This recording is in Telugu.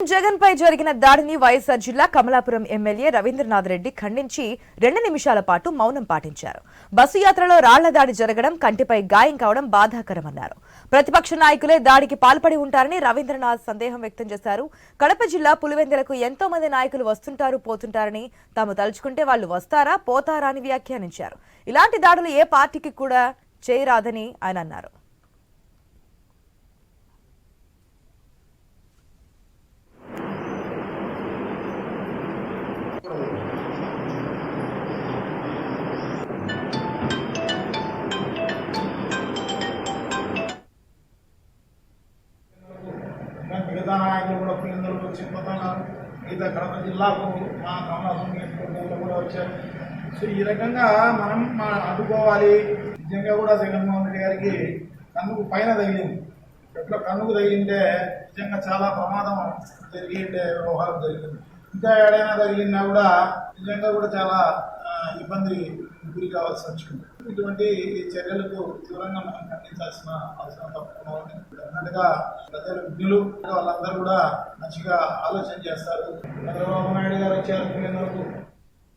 జగన్ పై జరిగిన దాడిని వైఎస్ఆర్ జిల్లా కమలాపురం ఎమ్మెల్యే రవీంద్రనాథ్ రెడ్డి ఖండించి రెండు నిమిషాల పాటు మౌనం పాటించారు. బస్సు యాత్రలో రాళ్ళ దాడి జరగడం కంటిపై గాయం కావడం బాధాకరమన్నారు. ప్రతిపక్ష నాయకులే దాడికి పాల్పడి ఉంటారని రవీంద్రనాథ్ సందేహం వ్యక్తం చేశారు. కడప జిల్లా పులివెందులకు ఎంతో మంది నాయకులు వస్తుంటారు పోతుంటారని తాము తలుచుకుంటే వాళ్ళు వస్తారా పోతారా అని వ్యాఖ్యానించారు. ఇలాంటి దాడులు ఏ పార్టీకి కూడా చేయరాదని ఆయన అన్నారు. మిగతా నాయకులు కూడా పిల్లలు వచ్చి పోతున్నారు మిగతా కడప జిల్లాకు మా కమలాసం కూడా వచ్చారు సో ఈ రకంగా మనం మా అడ్డుకోవాలి నిజంగా కూడా జగన్మోహన్ రెడ్డి గారికి కన్నుకు పైన తగిలింది. ఎట్లా కన్నుకు తగిలింటే నిజంగా చాలా ప్రమాదం జరిగే వ్యవహారం జరిగింది. ఇంకా ఏడైనా తగిలినా కూడా నిజంగా కూడా చాలా ఇబ్బంది గురి కావాల్సి వచ్చింది. ఇటువంటి చర్యలకు తీవ్రంగా మనం ఖండించాల్సిన అవసరం తప్పకుండా ఉంది. కర్ణాటక ప్రజలు విజ్ఞులు వాళ్ళందరూ కూడా మంచిగా ఆలోచన చేస్తారు. చంద్రబాబు నాయుడు గారు వచ్చారు.